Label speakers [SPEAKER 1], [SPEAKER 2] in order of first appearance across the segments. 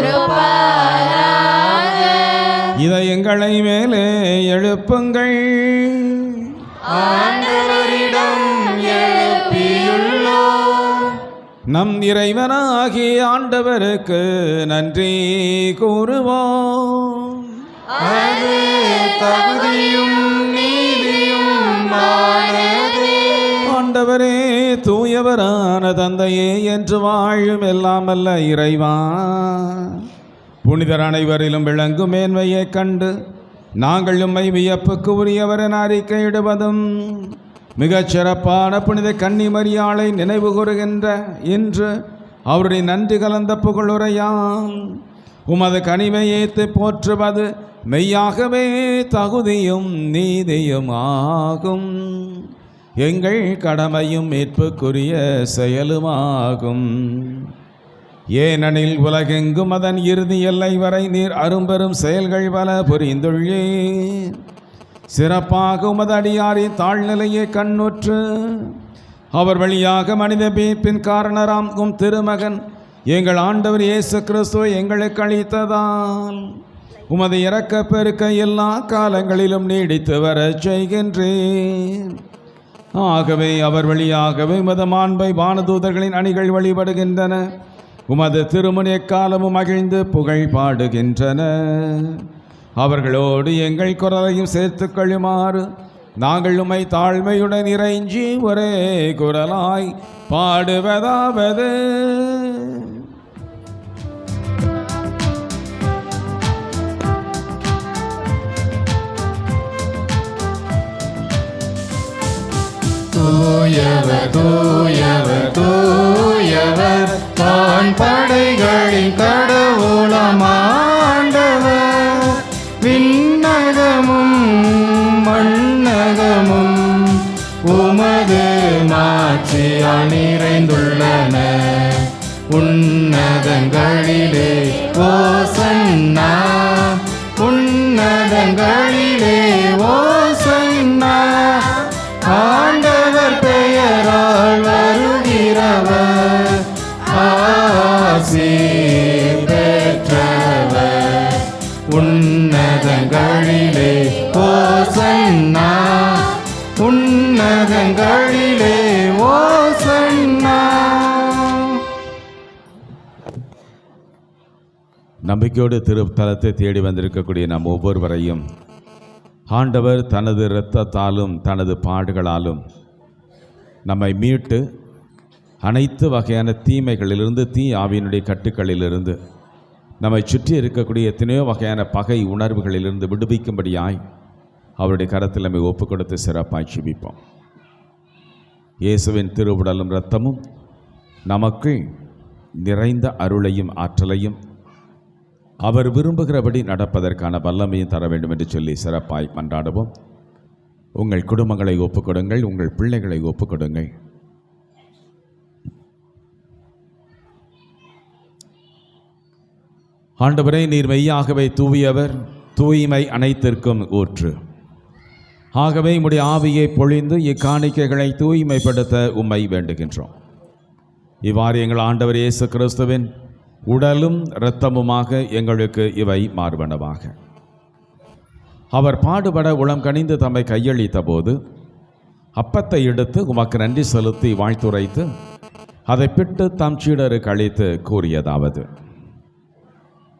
[SPEAKER 1] இருப்பாராக
[SPEAKER 2] இதயங்களை மேலே எழுப்புங்கள். நம் இறைவனாகி ஆண்டவருக்கு நன்றி கூறுவோம்.
[SPEAKER 1] தகுதியும் நீதியும்
[SPEAKER 2] ஆண்டவரே தூயவரான தந்தையே என்று வாழும் எல்லாமல்ல இறைவா. புனிதர் அனைவரிலும் விளங்கும் மேன்மையை கண்டு நாங்கள் உம்மை வியப்புக்கு உரியவர் என அறிக்கையிடுவதும் மிகச் சிறப்பான புனித கன்னிமரியாளை நினைவு கூறுகின்ற இன்று அவருடைய நன்றி கலந்த புகழுரையாம். உமது கனிமையேத்து போற்றுவது மெய்யாகவே தகுதியும் நீதியும் ஆகும் எங்கள் கடமையும் மீட்புக்குரிய செயலுமாகும். ஏனெனில் உலகெங்கும் அதன் இறுதி எல்லை வரை நீர் அரும்பெரும் செயல்கள் பல புரிந்துள்ளே சிறப்பாக உமதடியாரின் தாழ்நிலையை கண்ணுற்று. அவர் வழியாக மனித மீட்பின் காரணராம் உம் திருமகன் எங்கள் ஆண்டவர் இயேசு கிறிஸ்துவ எங்களுக்கு அளித்ததால் உமது இறக்கப்பெருக்க பெருக்க எல்லா காலங்களிலும் நீடித்து வரச் செய்கின்றேன் ஆகவே அவர் வழியாகவே உமது மாண்பை வானதூதர்களின் அணிகள் வழிபடுகின்றன. உமது திருமுனை காலமும் மகிழ்ந்து புகழ் பாடுகின்றன. அவர்களோடு எங்கள் குரலையும் சேர்த்துக் கொள்ளுமாறு நாங்கள் உமை தாழ்மையுடன் இறைஞ்சி ஒரே குரலாய் பாடுவதாவது.
[SPEAKER 1] தூயவர் தூயவர் தூயவர். தான் படைகளின் கடவுளமாண்டவர் விண்ணகமும் மண்ணகமும் உமது மாட்சியால் நிறைந்துள்ளன உன்னதங்களிலே ஓசன்னா. உன்னதங்கள் உன்னதங்களிலே ஓசன்னா உன்னதங்களிலே ஓசன்னா
[SPEAKER 2] நம்பிக்கையோடு திருத்தலத்தை தேடி வந்திருக்கக்கூடிய நம் ஒவ்வொருவரையும் ஆண்டவர் தனது இரத்தத்தாலும் தனது பாடுகளாலும் நம்மை மீட்டு அனைத்து வகையான தீமைகளிலிருந்து தீ ஆவியினுடைய கட்டுக்களிலிருந்து நம்மை சுற்றி இருக்கக்கூடிய எத்தனையோ வகையான பகை உணர்வுகளிலிருந்து விடுவிக்கும்படியாய் அவருடைய கரத்தில் நம்மை ஒப்புக் கொடுத்து சிறப்பாய் ஜெபிப்போம். இயேசுவின் திருவுடலும் இரத்தமும் நமக்கு நிறைந்த அருளையும் ஆற்றலையும் அவர் விரும்புகிறபடி நடப்பதற்கான வல்லமையும் தர வேண்டும் என்று சொல்லி சிறப்பாய் கொண்டாடுவோம் உங்கள் குடும்பங்களை ஒப்புக்கொடுங்கள் உங்கள் பிள்ளைகளை ஒப்புக்கொடுங்கள். ஆண்டவரே நீர் மெய்யாகவே தூவியவர் தூய்மை அனைத்திற்கும் ஊற்று. ஆகவே உம்முடைய ஆவியை பொழிந்து இக்காணிக்கைகளை தூய்மைப்படுத்த உம்மை வேண்டுகின்றோம். இவ்வாறு எங்கள் ஆண்டவர் இயேசு கிறிஸ்துவின் உடலும் இரத்தமுமாக எங்களுக்கு இவை மாறுபனவாக அவர் பாடுபட உளம் கனிந்து தம்மை கையளித்த போது அப்பத்தை எடுத்து உமக்கு நன்றி செலுத்தி வாழ்த்துரைத்து அதை பிட்டு தம் சீடருக்கு அளித்து கூறியதாவது.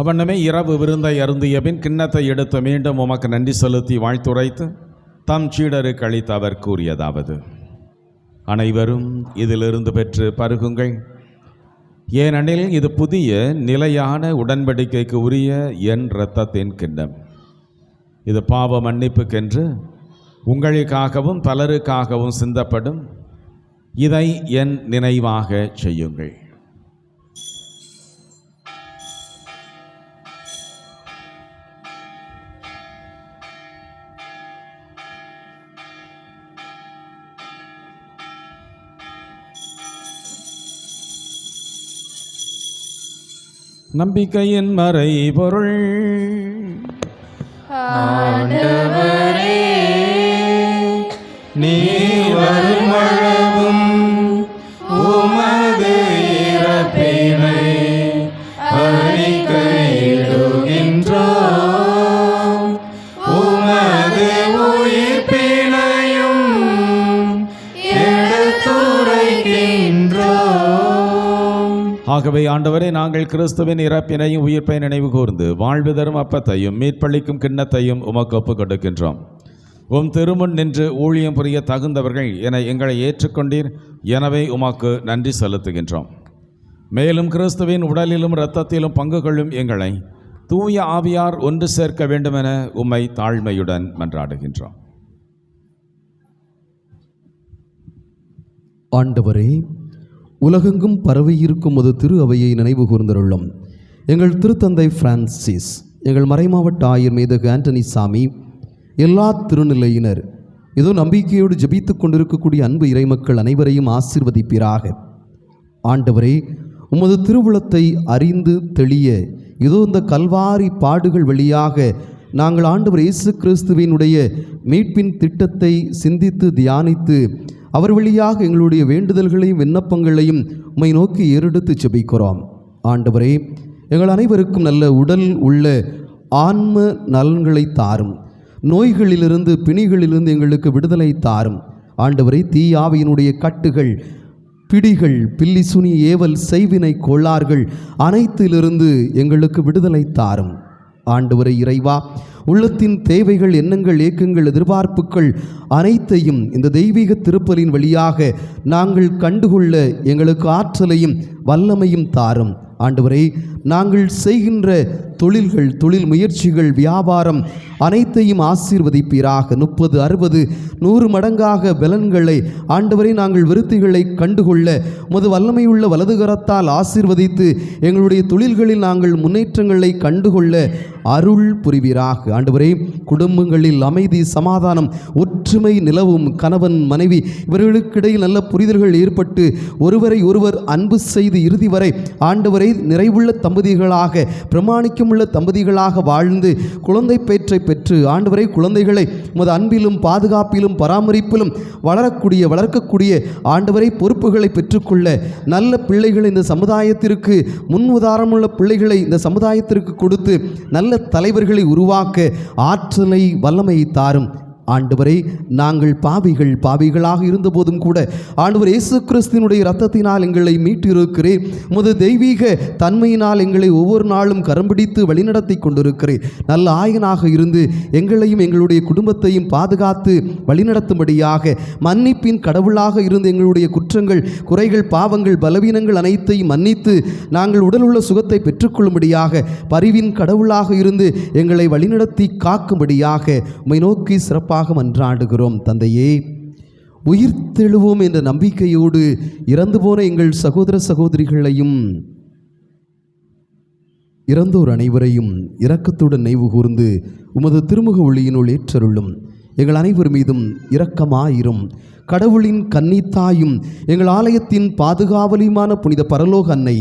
[SPEAKER 2] அவண்ணமே இரவு விருந்தை அருந்திய பின் கிண்ணத்தை எடுத்து மீண்டும் உமக்கு நன்றி செலுத்தி வாழ்த்துரைத்து தம் சீடருக்கு அளித்து அவர் கூறியதாவது. அனைவரும் இதிலிருந்து பெற்று பருகுங்கள். ஏனெனில் இது புதிய நிலையான உடன்படிக்கைக்கு உரிய என் இரத்தத்தின் கிண்ணம். இது பாவ மன்னிப்புக்கென்று உங்களுக்காகவும் பலருக்காகவும் சிந்தப்படும். இதை என் நினைவாக செய்யுங்கள். நம்பிக்கையின் மறை பொருள்.
[SPEAKER 1] ஆண்டவரே நீ வருமளவும்
[SPEAKER 2] ஆகவே ஆண்டவரே நாங்கள் கிறிஸ்துவின் இறப்பினையும் உயிர்ப்பை நினைவு கூர்ந்து வாழ்வு தரும் அப்பத்தையும் மீட்பளிக்கும் கிண்ணத்தையும் உமக்கு ஒப்புக் கொடுக்கின்றோம் உம் திருமுன் நின்று ஊழியம் புரிய தகுந்தவர்கள் என எங்களை ஏற்றுக்கொண்டீர். எனவே உமக்கு நன்றி செலுத்துகின்றோம். மேலும் கிறிஸ்துவின் உடலிலும் இரத்தத்திலும் பங்கு கொள்ளும் எங்களை தூய ஆவியார் ஒன்று சேர்க்க வேண்டுமென உம்மை தாழ்மையுடன் மன்றாடுகின்றோம்.
[SPEAKER 3] ஆண்டவரே உலகெங்கும் பரவியிருக்கும் ஒரு திரு அவையை நினைவு கூர்ந்தருளும். எங்கள் திருத்தந்தை பிரான்சிஸ் எங்கள் மறைமாவட்ட ஆயர் மேதகு ஆண்டனி சாமி எல்லா திருநிலையினர் ஏதோ நம்பிக்கையோடு ஜெபித்துக் கொண்டிருக்கக்கூடிய அன்பு இறைமக்கள் அனைவரையும் ஆசிர்வதிப்பீராக. ஆண்டவரே உமது திருவுளத்தை அறிந்து தெளிய இதோ இந்த கல்வாரி பாடுகள் வழியாக நாங்கள் ஆண்டவர் இயேசு கிறிஸ்துவினுடைய மீட்பின் திட்டத்தை சிந்தித்து தியானித்து அவர் வழியாக எங்களுடைய வேண்டுதல்களையும் விண்ணப்பங்களையும் உம்மை நோக்கி ஏறெடுத்து செபிக்கிறோம். ஆண்டவரே எங்கள் அனைவருக்கும் நல்ல உடல் உள்ள ஆன்ம நலன்களை தாரும். நோய்களிலிருந்து பிணிகளிலிருந்து எங்களுக்கு விடுதலை தாரும். ஆண்டவரை தீயாவையினுடைய கட்டுகள் பிடிகள் பில்லி சுனி ஏவல் செய்வினை கோளாறுகள் அனைத்திலிருந்து எங்களுக்கு விடுதலை தாரும். ஆண்டவரை இறைவா உள்ளத்தின் தேவைகள் எண்ணங்கள் ஏக்கங்கள் எதிர்பார்ப்புகள் அனைத்தையும் இந்த தெய்வீக திருப்பலின் வழியாக நாங்கள் கண்டுகொள்ள எங்களுக்கு ஆற்றலையும் வல்லமையும் தாரும். ஆண்டவரை நாங்கள் செய்கின்ற தொழில்கள் தொழில் முயற்சிகள் வியாபாரம் அனைத்தையும் ஆசீர்வதிப்பீராக. முப்பது அறுபது நூறு மடங்காக பலன்களை ஆண்டவரை நாங்கள் விருத்திகளை கண்டுகொள்ள உமது வல்லமையுள்ள வலதுகரத்தால் ஆசீர்வதித்து எங்களுடைய தொழில்களில் நாங்கள் முன்னேற்றங்களை கண்டுகொள்ள அருள் புரிவீராக. ஆண்டவரே குடும்பங்களில் அமைதி சமாதானம் ஒற்றுமை நிலவும் கணவன் மனைவி இவர்களுக்கிடையில் நல்ல புரிதல்கள் ஏற்பட்டு ஒருவரை ஒருவர் அன்பு செய்து இறுதி வரை ஆண்டவரை நிறைவுள்ள தம்பதிகளாக பிரமாணிக்கமுள்ள தம்பதிகளாக வாழ்ந்து குழந்தை பேற்றை பெற்று ஆண்டவரை குழந்தைகளை உமது அன்பிலும் பாதுகாப்பிலும் பராமரிப்பிலும் வளரக்கூடிய வளர்க்கக்கூடிய ஆண்டவரை பொறுப்புகளை பெற்றுக்கொள்ள நல்ல பிள்ளைகள் இந்த சமுதாயத்திற்கு முன் உதாரணமுள்ள பிள்ளைகளை இந்த சமுதாயத்திற்கு கொடுத்து நல்ல தலைவர்களை உருவாக்க ஆற்றலை வல்லமையை தாரும். ஆண்டவரை நாங்கள் பாவிகள் பாவிகளாக இருந்தபோதும் கூட ஆண்டவர் இயேசு கிறிஸ்தினுடைய இரத்தத்தினால் எங்களை மீட்டிருக்கிறேன் முது தெய்வீக தன்மையினால் எங்களை ஒவ்வொரு நாளும் கரம்பிடித்து வழிநடத்தி கொண்டிருக்கிறேன் நல்ல ஆயனாக இருந்து எங்களையும் எங்களுடைய குடும்பத்தையும் பாதுகாத்து வழிநடத்தும்படியாக மன்னிப்பின் கடவுளாக இருந்து எங்களுடைய குற்றங்கள் குறைகள் பாவங்கள் பலவீனங்கள் அனைத்தையும் மன்னித்து நாங்கள் உடலுள்ள சுகத்தை பெற்றுக்கொள்ளும்படியாக பரிவின் கடவுளாக இருந்து எங்களை வழிநடத்தி காக்கும்படியாக உமை நோக்கி சிறப்பாக மன்றாடுகிறோம் தந்தையே. உயிர் தெழுவோம் என்ற நம்பிக்கையோடு இறந்து போன எங்கள் சகோதர சகோதரிகளையும் இறந்தோர் அனைவரையும் இரக்கத்துடன் நினைவு கூர்ந்து உமது திருமுக ஒளியினுள் ஏற்றருளும். எங்கள் அனைவர் மீதும் இரக்கமாயிரும். கடவுளின் கன்னித்தாயும் எங்கள் ஆலயத்தின் பாதுகாவலியுமான புனித பரலோக அன்னை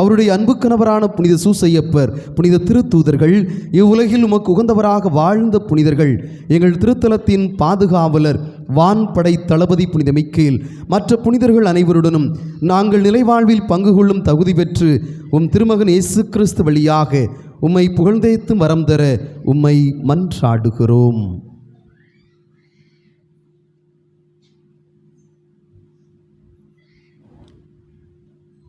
[SPEAKER 3] அவருடைய அன்பு கணவரான புனித சூசையப்பர் புனித திருத்தூதர்கள் இவ்வுலகில் உமக்கு உகந்தவராக வாழ்ந்த புனிதர்கள் எங்கள் திருத்தலத்தின் பாதுகாவலர் வான்படை தளபதி புனித மிக்கேல் மற்ற புனிதர்கள் அனைவருடனும் நாங்கள் நிலைவாழ்வில் பங்கு கொள்ளும் தகுதி பெற்று உம் திருமகன் இயேசு கிறிஸ்து வழியாக உம்மை புகழ்ந்தேத்தும் வரம் தர உம்மை மன்றாடுகிறோம்.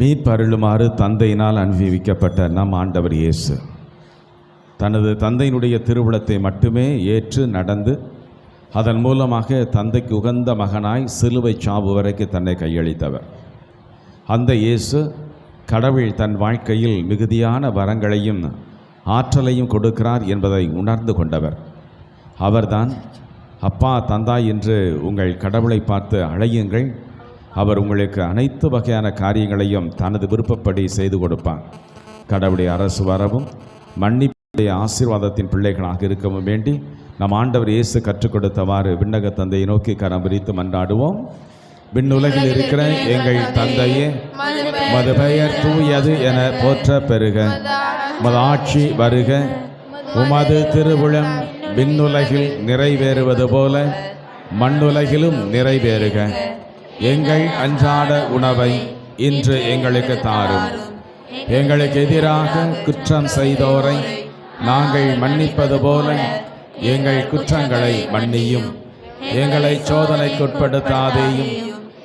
[SPEAKER 2] மீட்பருளுமாறு தந்தையினால் அனுபவிக்கப்பட்ட நம் ஆண்டவர் இயேசு. தனது தந்தையினுடைய திருவுளத்தை மட்டுமே ஏற்று நடந்து அதன் மூலமாக தந்தைக்கு உகந்த மகனாய் சிலுவை சாவு வரைக்கும் தன்னை கையளித்தவர். அந்த இயேசு கடவுள் தன் வாழ்க்கையில் மிகுதியான வரங்களையும் ஆற்றலையும் கொடுக்கிறார் என்பதை உணர்ந்து கொண்டவர். அவர்தான் அப்பா தந்தா என்று உங்கள் கடவுளை பார்த்து அழையுங்கள். அவர் உங்களுக்கு அனைத்து வகையான காரியங்களையும் தனது விருப்பப்படி செய்து கொடுப்பார். கடவுளை அரசு வரவும் மன்னிப்புடைய ஆசீர்வாதத்தின் பிள்ளைகளாக இருக்கவும் வேண்டி நம் ஆண்டவர் இயேசு கற்றுக் கொடுத்தவாறு விண்ணக தந்தையை நோக்கி கரம் விரித்து மன்றாடுவோம். விண்ணுலகில் இருக்கிற எங்கள் தந்தையே மது பெயர் தூயது என போற்ற பெறுக மது ஆட்சி வருக. உமது திருவுளம் விண்ணுலகில் நிறைவேறுவது போல மண்ணுலகிலும் நிறைவேறுக. எங்கள் அன்றாட உணவை இன்று எங்களுக்கு தாரும். எங்களுக்கு எதிராக குற்றம் செய்தோரை நாங்கள் மன்னிப்பது போல எங்கள் குற்றங்களை மன்னியும். எங்களை சோதனைக்குட்படுத்தாதேயும்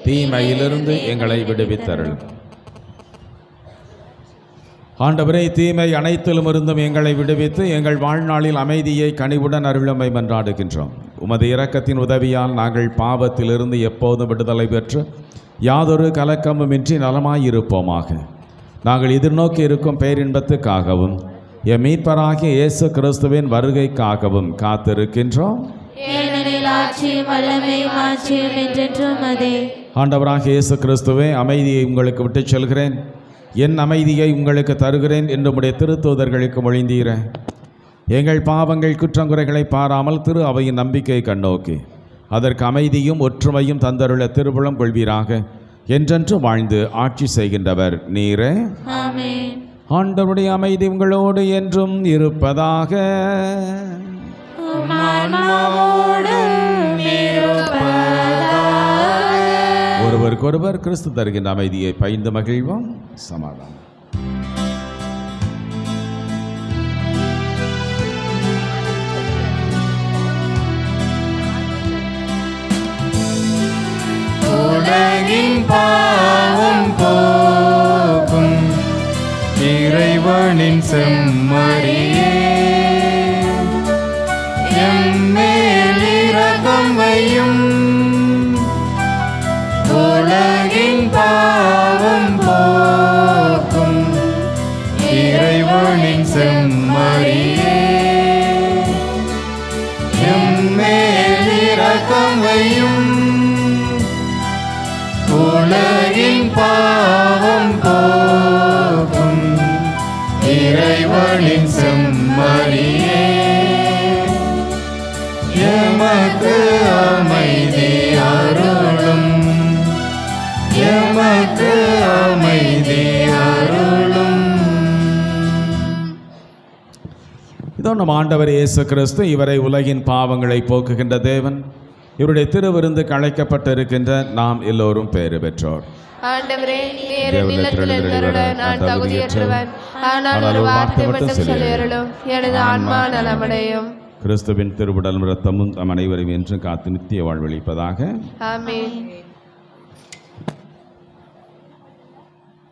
[SPEAKER 2] தீமையிலிருந்து எங்களை விடுவித்தருள். ஆண்டவரே தீமை அனைத்திலும் இருந்தும் எங்களை விடுவித்து எங்கள் வாழ்நாளில் அமைதியை கனிவுடன் அருளமை மன்றாடுகின்றோம். உமது இரக்கத்தின் உதவியால் நாங்கள் பாவத்திலிருந்து எப்போதும் விடுதலை பெற்று யாதொரு கலக்கமுமின்றி நலமாயிருப்போமாக. நாங்கள் எதிர்நோக்கி இருக்கும் பேரின்பத்துக்காகவும் எம் மீட்பராகிய இயேசு கிறிஸ்துவின் வருகைக்காகவும் காத்திருக்கின்றோம்.
[SPEAKER 4] ஏனெனில் ஆட்சியும் வல்லமையும் ஆட்சியும் என்றென்றும் அதே.
[SPEAKER 2] ஆண்டவராக இயேசு கிறிஸ்துவே அமைதியை உங்களுக்கு விட்டுச் செல்கிறேன். என் அமைதியை உங்களுக்கு தருகிறேன் என்று உடைய திருத்தூதர்களுக்கு மொழிந்தீர. எங்கள் பாவங்கள் குற்றங்குறைகளை பாராமல் திரு அவையின் நம்பிக்கை கண்ணோக்கி. அதற்கு அமைதியும் ஒற்றுமையும் தந்தருள திருவுளம் கொள்வீராக. என்றென்று வாழ்ந்து ஆட்சி செய்கின்றவர் நீரே. ஆண்டவருடைய அமைதி உங்களோடு என்றும் இருப்பதாக. ஒருவருக்கொருவர் கிறிஸ்து தருகின்ற அமைதியை பயின்று மகிழ்வோம். சமாதானம்.
[SPEAKER 1] பாவம் போக்கும் இறைவனின் செம்மறியே எம்மேல் இரக்கம் வையும். உலகின் பாவம் போ
[SPEAKER 2] இதோ நம் ஆண்டவர் இயேசு கிறிஸ்து இவரை உலகின் பாவங்களை போக்குகின்ற தேவன். இவருடைய திருவிருந்து கழைக்கப்பட்டிருக்கின்ற நாம் எல்லோரும் பேறு பெற்றோர். கிறிஸ்துவின் திருவுடலும் இரத்தமும் நம் அனைவரையும் என்று காத்து நித்திய வாழ்வளிப்பதாக
[SPEAKER 5] ஆமென்.